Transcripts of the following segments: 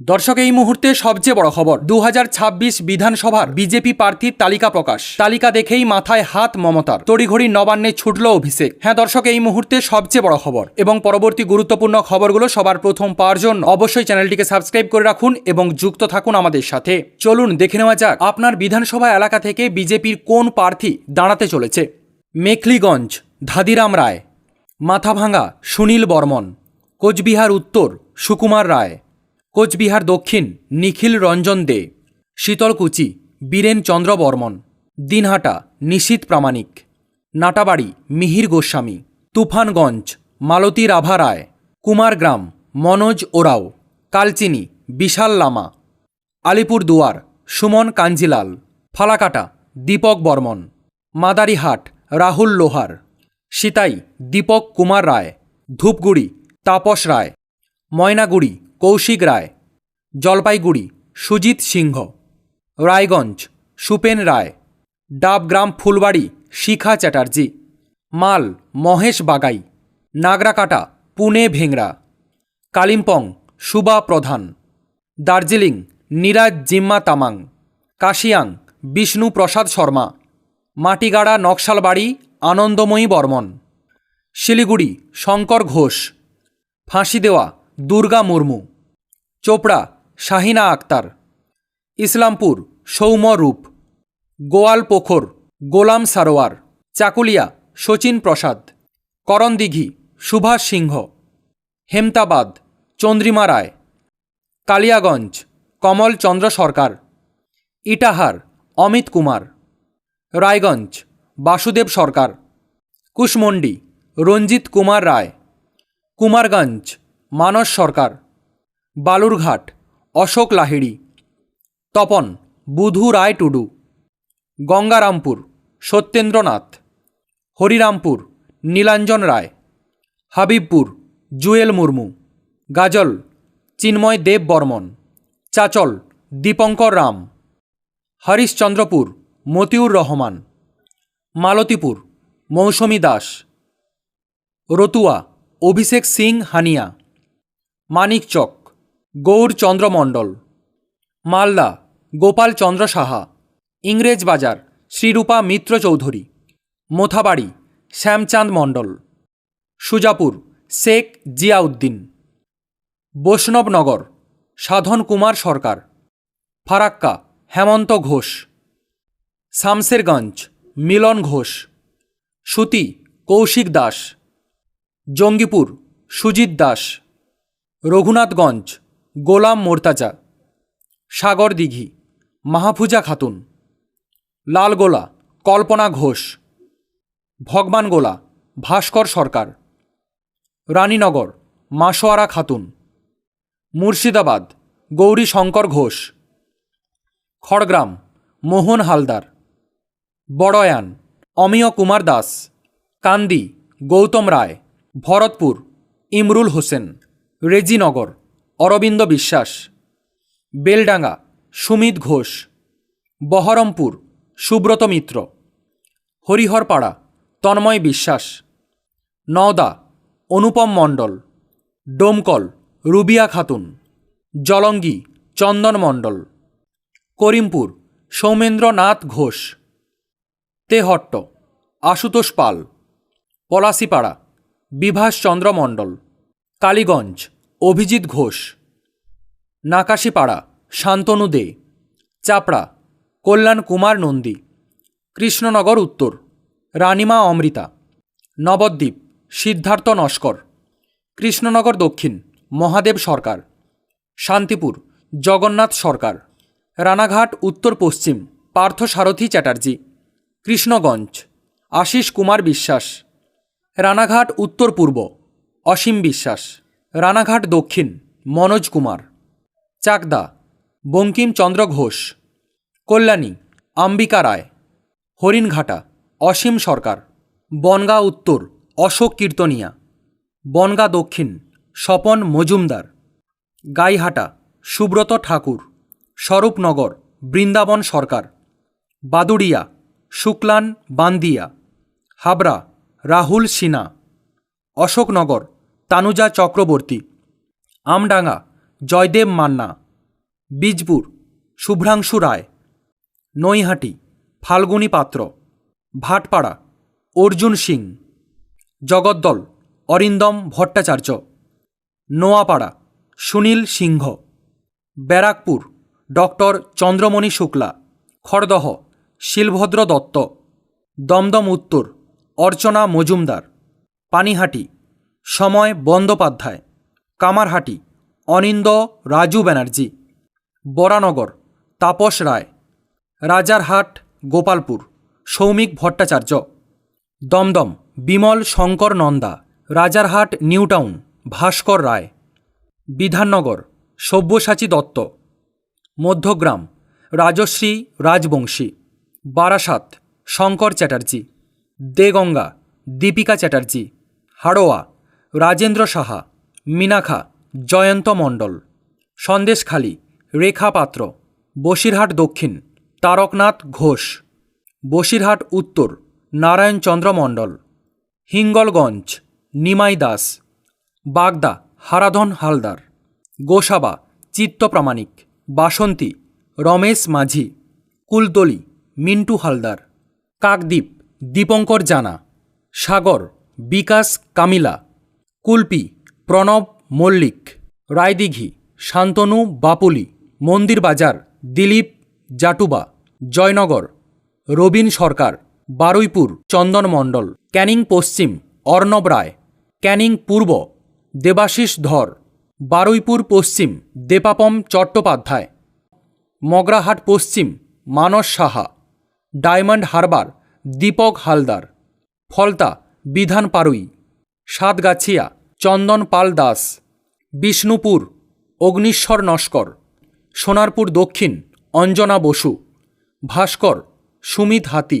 দর্শক, এই মুহূর্তে সবচেয়ে বড় খবর। দু হাজার ছাব্বিশ বিধানসভার বিজেপি প্রার্থীর তালিকা প্রকাশ। তালিকা দেখেই মাথায় হাত মমতার। তড়িঘড়ি নবান্নে ছুটল অভিষেক। হ্যাঁ দর্শক, এই মুহূর্তে সবচেয়ে বড় খবর এবং পরবর্তী গুরুত্বপূর্ণ খবরগুলো সবার প্রথম পাওয়ার জন্য অবশ্যই চ্যানেলটিকে সাবস্ক্রাইব করে রাখুন এবং যুক্ত থাকুন আমাদের সাথে। চলুন দেখে নেওয়া যাক আপনার বিধানসভা এলাকা থেকে বিজেপির কোন প্রার্থী দাঁড়াতে চলেছে। মেখলিগঞ্জ, ধাদিরাম রায়। মাথাভাঙ্গা, সুনীল বর্মন। কোচবিহার উত্তর, সুকুমার রায়। কোচবিহার দক্ষিণ, নিখিল রঞ্জন দে, শীতলকুচি, বীরেন চন্দ্র বর্মন, দিনহাটা, নিশীত প্রামাণিক, নাটাবাড়ি, মিহির গোস্বামী, তুফানগঞ্জ, মালতী রাভা রায়, কুমারগ্রাম, মনোজ ওরাও, কালচিনি, বিশাল লামা আলিপুর দুয়ার সুমন কাঞ্জিলাল, ফালাকাটা, দীপক বর্মন, মাদারিহাট, রাহুল লোহার, সিতাই, দীপক কুমার রায়, ধূপগুড়ি, তাপস রায়, ময়নাগুড়ি কৌশিক রায়, জলপাইগুড়ি, সুজিত সিংহ, রায়গঞ্জ, সুপেন রায়, ডাবগ্রাম ফুলবাড়ি, শিখা চ্যাটার্জি, মাল, মহেশ বাগাই, নাগরাকাটা, পুনে ভেংরা, কালিম্পং, সুবা প্রধান, দার্জিলিং, নিরাজ জিম্মা তামাং, কাশিয়াং, বিষ্ণু প্রসাদ শর্মা, মাটিগাড়া নকশালবাড়ি, আনন্দময়ী বর্মন, শিলিগুড়ি, শঙ্কর ঘোষ, ফাঁসি দেওয়া দুর্গা মুর্মু। চোপড়া, শাহিনা আক্তার। ইসলামপুর সৌম রূপ। গোয়াল পোখর, গোলাম সারোয়ার। চাকুলিয়া, শচীন প্রসাদ। করণদিঘি, সুভাষ সিংহ। হেমতাবাদ, চন্দ্রিমা রায়। কালিয়াগঞ্জ, কমল চন্দ্র সরকার। ইটাহার, অমিত কুমার। রায়গঞ্জ, বাসুদেব সরকার। কুশমন্ডি, রঞ্জিত কুমার রায়। কুমারগঞ্জ, মানস সরকার। বালুরঘাট, অশোক লাহিড়ি। তপন, বুধু রায় টুডু। গঙ্গারামপুর, সত্যেন্দ্রনাথ। হরিরামপুর, নীলাঞ্জন রায়। হাবিবপুর, জুয়েল মুর্মু। গাজল, চিন্ময় দেব বর্মন। চাচল, দীপঙ্কর রাম। হরিশচন্দ্রপুর, মতিউর রহমান। মালতীপুর, মৌসুমী দাস। রতুয়া, অভিষেক সিং হানিয়া। মানিকচক গৌরচন্দ্র মণ্ডল। মালদা, গোপাল চন্দ্র সাহা। ইংরেজ বাজার, শ্রীরূপা মিত্র চৌধুরী। মোথাবাড়ি, শ্যামচাঁদ মণ্ডল। সুজাপুর, শেখ জিয়াউদ্দিন। বৈষ্ণবনগর, সাধন কুমার সরকার। ফারাক্কা, হেমন্ত ঘোষ। শামসেরগঞ্জ মিলন ঘোষ। সুতি, কৌশিক দাস। জঙ্গিপুর, সুজিত দাস। রঘুনাথগঞ্জ গোলাম মোর্তাজা, সাগর দিঘি, মাহফুজা খাতুন, লালগোলা, কল্পনা ঘোষ ভগবানগোলা ভাস্কর সরকার, রানীনগর মাসোয়ারা খাতুন, মুর্শিদাবাদ, গৌরী শঙ্কর ঘোষ, খড়গ্রাম, মোহন হালদার, বড়য়ান, অমিয় কুমার দাস, কান্দি, গৌতম রায়, ভরতপুর, ইমরুল হোসেন, রেজিনগর অরবিন্দ বিশ্বাস, বেলডাঙ্গা, সুমিত ঘোষ, বহরমপুর, সুব্রত মিত্র, হরিহরপাড়া, তন্ময় বিশ্বাস, নওদা, অনুপম মণ্ডল, ডোমকল, রুবিয়া খাতুন, জলঙ্গি, চন্দন মণ্ডল, করিমপুর, সৌমেন্দ্রনাথ ঘোষ, তেহট্ট, আশুতোষ পাল, পলাশিপাড়া বিভাসচন্দ্র মণ্ডল, কালীগঞ্জ। অভিজিৎ ঘোষ, নাকাশিপাড়া, শান্তনু দে, চাপড়া, কল্যাণ কুমার নন্দী, কৃষ্ণনগর উত্তর, রানিমা অমৃতা, নবদ্বীপ, সিদ্ধার্থ নস্কর, কৃষ্ণনগর দক্ষিণ, মহাদেব সরকার, শান্তিপুর, জগন্নাথ সরকার, রানাঘাট উত্তর পশ্চিম পার্থসারথী চ্যাটার্জি, কৃষ্ণগঞ্জ, আশিস কুমার বিশ্বাস, রানাঘাট উত্তর পূর্ব, অসীম বিশ্বাস। রানাঘাট দক্ষিণ, মনোজ কুমার। চাকদা, বঙ্কিমচন্দ্র ঘোষ। কল্যাণী, আম্বিকা রায়। হরিণঘাটা, অসীম সরকার। বনগা উত্তর, অশোক কীর্তনিয়া। বনগা দক্ষিণ, স্বপন মজুমদার। গাইহাটা, সুব্রত ঠাকুর। স্বরূপনগর, বৃন্দাবন সরকার। বাদুড়িয়া, শুক্লান বান্দিয়া। হাবড়া, রাহুল সিনা অশোকনগর তানুজা চক্রবর্তী, আমডাঙ্গা, জয়দেব মান্না, বীজপুর, শুভ্রাংশু রায়, নৈহাটি, ফাল্গুনী পাত্র, ভাটপাড়া, অর্জুন সিং, জগদ্দল, অরিন্দম ভট্টাচার্য, নোয়াপাড়া, সুনীল সিংহ, ব্যারাকপুর, ডক্টর চন্দ্রমণি শুক্লা, খড়দহ, শিলভদ্র দত্ত, দমদম উত্তর, অর্চনা মজুমদার, পানিহাটি সময় বন্দ্যোপাধ্যায়, কামারহাটি, অনিন্দ রাজু ব্যানার্জি, বরানগর, তাপস রায়, রাজারহাট, গোপালপুর, সৌমিক ভট্টাচার্য, দমদম, বিমল শঙ্কর নন্দা, রাজারহাট, নিউটাউন, ভাস্কর রায়, বিধাননগর, সব্যসাচী দত্ত, মধ্যগ্রাম, রাজশ্রী রাজবংশী, বারাসাত, শঙ্কর চ্যাটার্জি, দেগঙ্গা, দীপিকা চ্যাটার্জি, হাড়োয়া রাজেন্দ্র সাহা মিনাখা জয়ন্ত মণ্ডল সন্দেশখালী রেখা পাত্র, বসিরহাট দক্ষিণ, তারকনাথ ঘোষ, বসিরহাট উত্তর নারায়ণচন্দ্র মণ্ডল, হিঙ্গলগঞ্জ, নিমাই দাস, বাগদা, হারাধন হালদার, গোসাবা, চিত্ত প্রামাণিক, বাসন্তী, রমেশ মাঝি, কুলতলি, মিন্টু হালদার, কাকদ্বীপ, দীপঙ্কর জানা, সাগর, বিকাশ কামিলা কুলপি, প্রণব মল্লিক, রায়দিঘি, শান্তনু বাপুলি মন্দির বাজার দিলীপ জাটুবা, জয়নগর, রবীন সরকার, বারুইপুর, চন্দন মণ্ডল, ক্যানিং পশ্চিম, অর্ণব রায়, ক্যানিং পূর্ব, দেবাশিস ধর, বারুইপুর পশ্চিম, দেপাপম চট্টোপাধ্যায়, মগরাহাট পশ্চিম, মানস সাহা, ডায়মন্ড হারবার, দীপক হালদার, ফলতা, বিধান পারুই। সাতগাছিয়া, চন্দন পাল দাস, বিষ্ণুপুর, অগ্নিশ্বর নস্কর, সোনারপুর দক্ষিণ, অঞ্জনা বসু, ভাস্কর, সুমিত হাতি,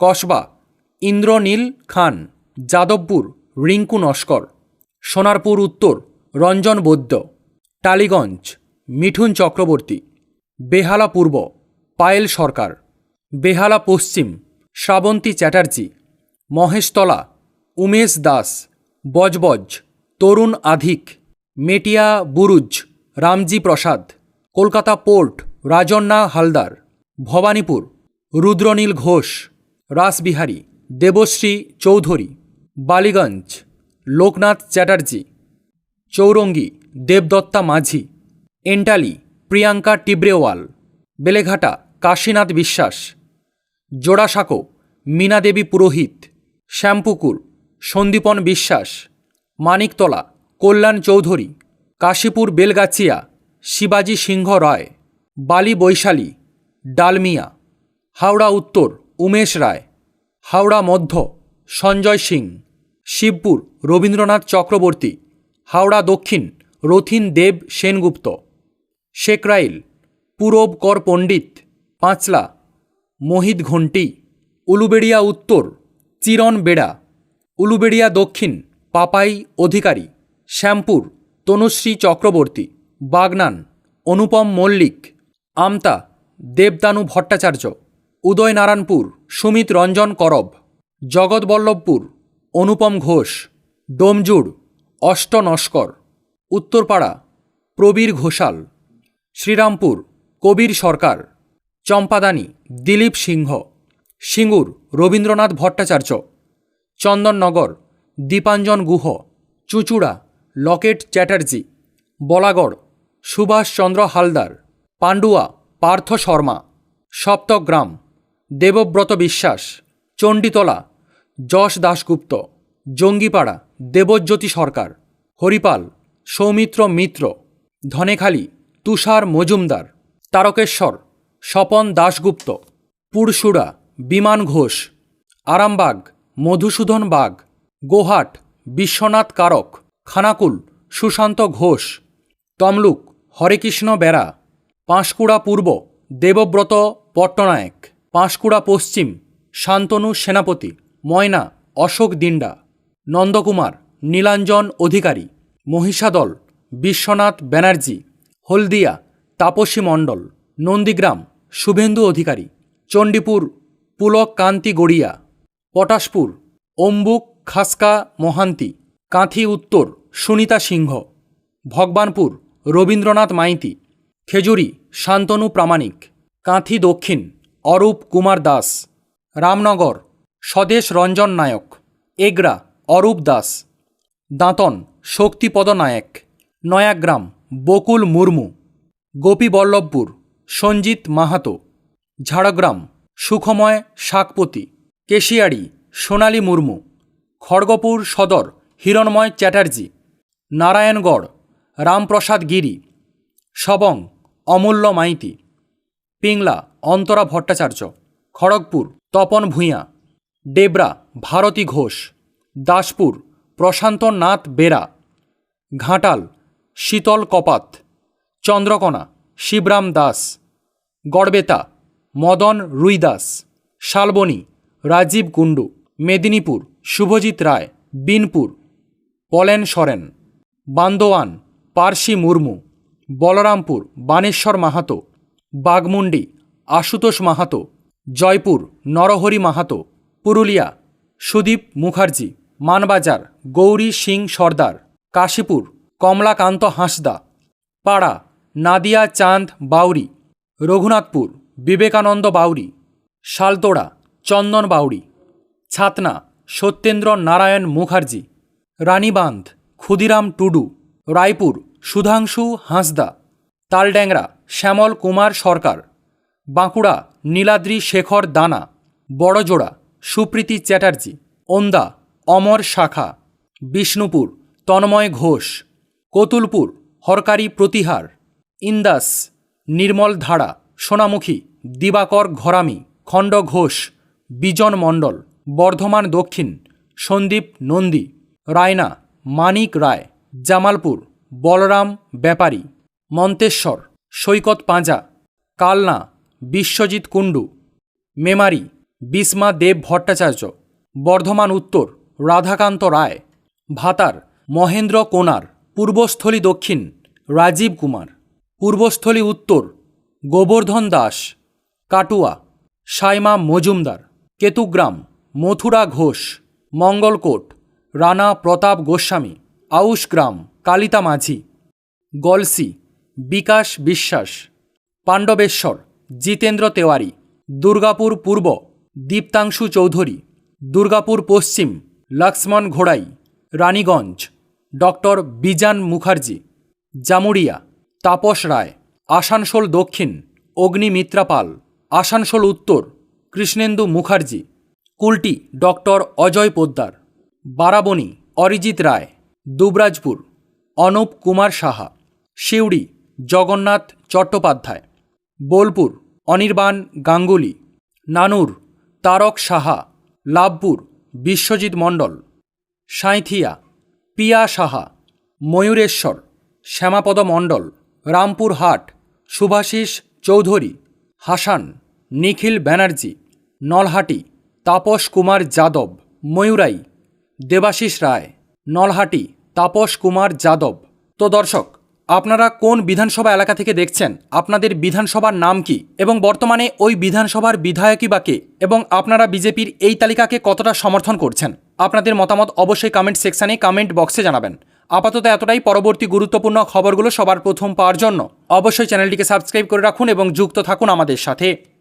কসবা, ইন্দ্রনীল খান, যাদবপুর, রিঙ্কু নস্কর, সোনারপুর উত্তর, রঞ্জন বৈদ্য, টালিগঞ্জ, মিঠুন চক্রবর্তী, বেহালা পূর্ব, পায়েল সরকার, বেহালা পশ্চিম, শ্রাবন্তী চ্যাটার্জি, মহেশতলা উমেশ দাস, বজবজ, তরুণ আধিক, মেটিয়া বুরুজ, রামজি প্রসাদ, কলকাতা পোর্ট, রাজন্না হালদার, ভবানীপুর, রুদ্রনীল ঘোষ, রাসবিহারী, দেবশ্রী চৌধুরী, বালিগঞ্জ, লোকনাথ চ্যাটার্জি, চৌরঙ্গি, দেবদত্তা মাঝি, এন্টালি, প্রিয়াঙ্কা টিব্রেওয়াল, বেলেঘাটা, কাশীনাথ বিশ্বাস, জোড়াসাঁকো, মীনাদেবী পুরোহিত, শ্যামপুকুর সন্দীপন বিশ্বাস, মানিকতলা, কল্যাণ চৌধুরী, কাশীপুর বেলগাছিয়া, শিবাজি সিংহ রায়, বালি বৈশালী, ডালমিয়া, হাওড়া উত্তর উমেশ রায়, হাওড়া মধ্য সঞ্জয় সিং, শিবপুর রবীন্দ্রনাথ চক্রবর্তী, হাওড়া দক্ষিণ রথিন দেব সেনগুপ্ত শেকরাইল পূরব কর পণ্ডিত, পাঁচলা, মোহিত ঘণ্টি, উলুবেড়িয়া উত্তর, চিরন বেড়া উলুবেড়িয়া দক্ষিণ, পাপাই অধিকারী, শ্যামপুর, তনুশ্রী চক্রবর্তী, বাগনান, অনুপম মল্লিক, আমতা, দেবদানু ভট্টাচার্য, উদয়নারায়ণপুর, সুমিত রঞ্জন করব, জগৎবল্লভপুর, অনুপম ঘোষ, ডোমজুড় অষ্ট নস্কর উত্তরপাড়া, প্রবীর ঘোষাল, শ্রীরামপুর, কবির সরকার, চম্পাদানি, দিলীপ সিংহ, সিঙ্গুর, রবীন্দ্রনাথ ভট্টাচার্য। চন্দননগর, দীপাঞ্জন গুহ, চুচুড়া, লকেট চ্যাটার্জি, বলাগড় সুভাষচন্দ্র হালদার পান্ডুয়া পার্থ শর্মা, সপ্তগ্রাম, দেবব্রত বিশ্বাস, চণ্ডীতলা, যশ দাশগুপ্ত, জঙ্গিপাড়া, দেবজ্যোতি সরকার, হরিপাল, সৌমিত্র মিত্র, ধনেখালি, তুষার মজুমদার, তারকেশ্বর, স্বপন দাশগুপ্ত পুরসুড়া বিমান ঘোষ, আরামবাগ মধুসূদন বাগ, গোহাট, বিশ্বনাথ কারক, খানাকুল, সুশান্ত ঘোষ, তমলুক, হরেকৃষ্ণ বেড়া পাঁশকুড়া পূর্ব, দেবব্রত পট্টনায়ক, পাঁশকুড়া পশ্চিম, শান্তনু সেনাপতি, ময়না, অশোক দিন্ডা নন্দকুমার, নীলাঞ্জন অধিকারী, মহিষাদল, বিশ্বনাথ ব্যানার্জি, হলদিয়া, তাপসী মণ্ডল, নন্দীগ্রাম, শুভেন্দু অধিকারী, চণ্ডীপুর, পুলক কান্তি গড়িয়া। পটাশপুর, অম্বুক, খাসকা, মহান্তি, কাঁথি উত্তর, সুনিতা সিংহ, ভগবানপুর, রবীন্দ্রনাথ মাইতি, খেজুরি, শান্তনু প্রামাণিক, কাঁথি দক্ষিণ, অরূপ কুমার দাস, রামনগর, স্বদেশ রঞ্জন নায়ক, এগরা, অরূপ দাস, দাঁতন, শক্তিপদ নায়ক, নয়াগ্রাম, বকুল মুর্মু, গোপীবল্লভপুর, সঞ্জিত মাহাতো, ঝাড়গ্রাম, সুখময় শাকপতি। কেশিয়াড়ি সোনালী মুর্মু, খড়গপুর সদর, হিরণময় চ্যাটার্জি, নারায়ণগড়, রামপ্রসাদ গিরি, সবং, অমূল্য মাইতি, পিংলা, অন্তরা ভট্টাচার্য, খড়গপুর, তপন ভূঁইয়া, ডেবরা, ভারতী ঘোষ, দাসপুর প্রশান্ত নাথ বেরা, ঘাটাল, শীতল কপাত, চন্দ্রকোনা, শিবরাম দাস, গড়বেতা, মদন রুইদাস, শালবনী রাজীব কুণ্ডু, মেদিনীপুর, শুভজিৎ রায়, বিনপুর, পলেন সরেন, বান্দোয়ান, পার্সি মুর্মু, বলরামপুর, বানেশ্বর মাহাতো, বাগমুন্ডি, আশুতোষ মাহাতো, জয়পুর, নরহরি মাহাতো, পুরুলিয়া, সুদীপ মুখার্জি, মানবাজার, গৌরী সিং সর্দার, কাশীপুর, কমলাকান্ত হাঁসদা, পাড়া, নাদিয়া চাঁদ বাউরি, রঘুনাথপুর, বিবেকানন্দ বাউরি, শালতোড়া চন্দন বাউরি ছাতনা, সত্যেন্দ্র নারায়ণ মুখার্জি রানীবাঁধ ক্ষুদিরাম টুডু, রায়পুর, সুধাংশু হাঁসদা, তালড্যাংরা, শ্যামল কুমার সরকার, বাঁকুড়া, নীলাদ্রি শেখর দানা, বড়জোড়া, সুপ্রীতি চ্যাটার্জি, ওন্দা, অমর শাখা, বিষ্ণুপুর, তন্ময় ঘোষ, কতুলপুর, হরকারি প্রতিহার, ইন্দাস, নির্মল ধারা সোনামুখী, দিবাকর ঘরামি, খণ্ড ঘোষ বিজন মণ্ডল, বর্ধমান দক্ষিণ, সন্দীপ নন্দী, রায়না, মানিক রায়, জামালপুর, বলরাম ব্যাপারী, মন্তেশ্বর, সৈকত পাঁজা, কালনা, বিশ্বজিৎ কুণ্ডু, মেমারি, বিসমা দেব ভট্টাচার্য, বর্ধমান উত্তর, রাধাকান্ত রায়, ভাতার, মহেন্দ্র কোনার, পূর্বস্থলী দক্ষিণ, রাজীব কুমার, পূর্বস্থলী উত্তর, গোবর্ধন দাস, কাটুয়া, সাইমা মজুমদার। কেতুগ্রাম, মথুরা ঘোষ, মঙ্গলকোট, রানা প্রতাপ গোস্বামী আউশগ্রাম কালিতা মাঝি, গলসি, বিকাশ বিশ্বাস, পাণ্ডবেশ্বর, জিতেন্দ্র তেওয়ারি, দুর্গাপুর পূর্ব, দীপ্তাংশু চৌধুরী, দুর্গাপুর পশ্চিম, লক্ষ্মণ ঘোড়াই, রানীগঞ্জ, ডক্টর বিজান মুখার্জি জামুরিয়া তাপস রায়, আসানসোল দক্ষিণ, অগ্নিমিত্রা পাল, আসানসোল উত্তর কৃষ্ণেন্দু মুখার্জি, কুলটি ডক্টর অজয় পোদ্দার, বারাবণী অরিজিৎ রায়, দুবরাজপুর, অনুপ কুমার সাহা সিউড়ি জগন্নাথ চট্টোপাধ্যায়, বোলপুর অনির্বাণ গাঙ্গুলি, নানুর তারক সাহা, লাভপুর বিশ্বজিৎ মণ্ডল, সাঁইথিয়া পিয়া সাহা, ময়ূরেশ্বর, শ্যামাপদ মণ্ডল, রামপুরহাট, সুভাষিস চৌধুরী, হাসান, নিখিল ব্যানার্জি নলহাটি, তাপস কুমার যাদব, ময়ূরাই, দেবাশিস রায়। নলহাটি, তাপস কুমার যাদব। তো দর্শক, আপনারা কোন বিধানসভা এলাকা থেকে দেখছেন? আপনাদের বিধানসভার নাম কি? এবং বর্তমানে ওই বিধানসভার বিধায়কই বা কে? এবং আপনারা বিজেপির এই তালিকাকে কতটা সমর্থন করছেন? আপনাদের মতামত অবশ্যই কমেন্ট সেকশানে কমেন্ট বক্সে জানাবেন। আপাতত এতটাই পরবর্তী গুরুত্বপূর্ণ খবরগুলো সবার প্রথম পাওয়ার জন্য অবশ্যই চ্যানেলটিকে সাবস্ক্রাইব করে রাখুন এবং যুক্ত থাকুন আমাদের সাথে।